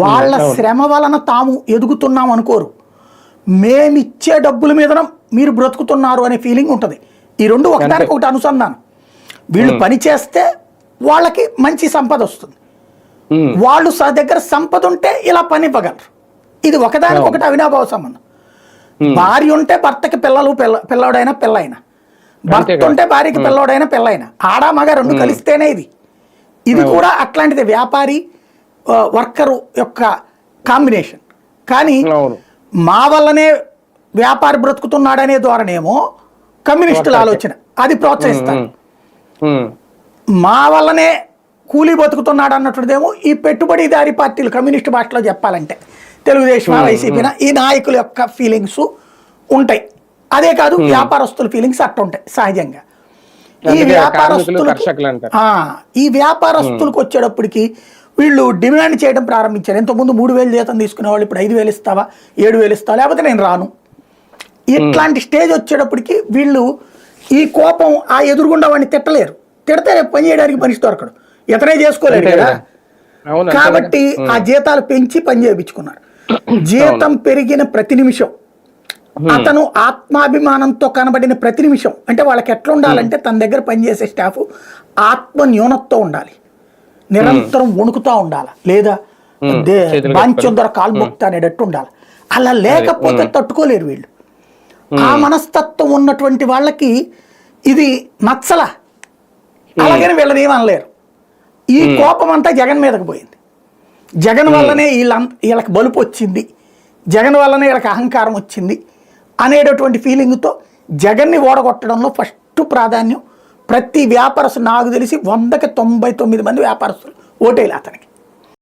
వాళ్ళ శ్రమ వలన తాము ఎదుగుతున్నాం అనుకోరు. మేమిచ్చే డబ్బుల మీద మీరు బ్రతుకుతున్నారు అనే ఫీలింగ్ ఉంటుంది. ఈ రెండు ఒకదానికి ఒకటి అనుసంధానం. వీళ్ళు పని చేస్తే వాళ్ళకి మంచి సంపద వస్తుంది. వాళ్ళు స దగ్గర సంపద ఉంటే ఇలా పని ఇవ్వగలరు. ఇది ఒకదానికి ఒకటి అవినాభావ సంబంధం. భార్య ఉంటే భర్తకి పిల్లలు పిల్ల పిల్లోడైనా పిల్లైనా భర్త. ఉంటే భార్యకి పిల్లోడైనా పిల్లైనా ఆడ మగ రెండు కలిస్తేనే ఇది. ఇది కూడా అట్లాంటిది. వ్యాపారి వర్కరు యొక్క కాంబినేషన్ కానీ మా వల్లనే వ్యాపారి బ్రతుకుతున్నాడనే ధోరణేమో కమ్యూనిస్టుల ఆలోచన. అది ప్రోత్సహిస్తారు. మా వల్లనే కూలీ బతుకుతున్నాడు అన్నటువంటిదేమో ఈ పెట్టుబడిదారి పార్టీలు కమ్యూనిస్ట్ భాషలో చెప్పాలంటే. తెలుగుదేశం వైసీపీ ఈ నాయకుల యొక్క ఫీలింగ్స్ ఉంటాయి. అదే కాదు వ్యాపారస్తుల ఫీలింగ్స్ అట్ట ఉంటాయి సహజంగా. ఈ ఆ, ఈ వ్యాపారస్తులకు వచ్చేటప్పటికి వీళ్ళు డిమాండ్ చేయడం ప్రారంభించారు. ఇంతకుముందు మూడు వేలు జీతం తీసుకునే వాళ్ళు ఇప్పుడు ఐదు వేలు ఇస్తావా? ఏడు వేలు ఇస్తావా? లేకపోతే నేను రాను. ఇట్లాంటి స్టేజ్ వచ్చేటప్పటికి వీళ్ళు ఈ కోపం ఆ ఎదురుగుండా వాడిని తిట్టలేరు. తిడితే రేపు పని చేయడానికి మనిషి దొరకడు. ఇతనే చేసుకోలేడు కదా. కాబట్టి. ఆ జీతాలు పెంచి పని చేయించుకున్నారు. జీతం పెరిగిన ప్రతి నిమిషం. అతను ఆత్మాభిమానంతో కనబడిన ప్రతి నిమిషం. అంటే వాళ్ళకి ఎట్లా ఉండాలంటే తన దగ్గర పనిచేసే స్టాఫ్ ఆత్మ న్యూనతతో ఉండాలి. నిరంతరం వణుకుతా ఉండాలి. లేదా బాంచొందర కాలు మొక్తా అనేటట్టు ఉండాలి. అలా లేకపోతే తట్టుకోలేరు వీళ్ళు. ఆ మనస్తత్వం ఉన్నటువంటి వాళ్ళకి ఇది నచ్చల. అలాగని వీళ్ళని ఏమనలేరు ఈ కోపం అంతా జగన్ మీదకి పోయింది. జగన్ వల్లనే వీళ్ళ వీళ్ళకి బలుపు వచ్చింది. జగన్ వల్లనే వీళ్ళకి అహంకారం వచ్చింది అనేటటువంటి ఫీలింగ్తో జగన్ని ఓడగొట్టడంలో ఫస్ట్ ప్రాధాన్యం ప్రతి వ్యాపారస్తు నాకు తెలిసి వందకి తొంభై తొమ్మిది మంది వ్యాపారస్తులు ఓటేయాలి అతనికి.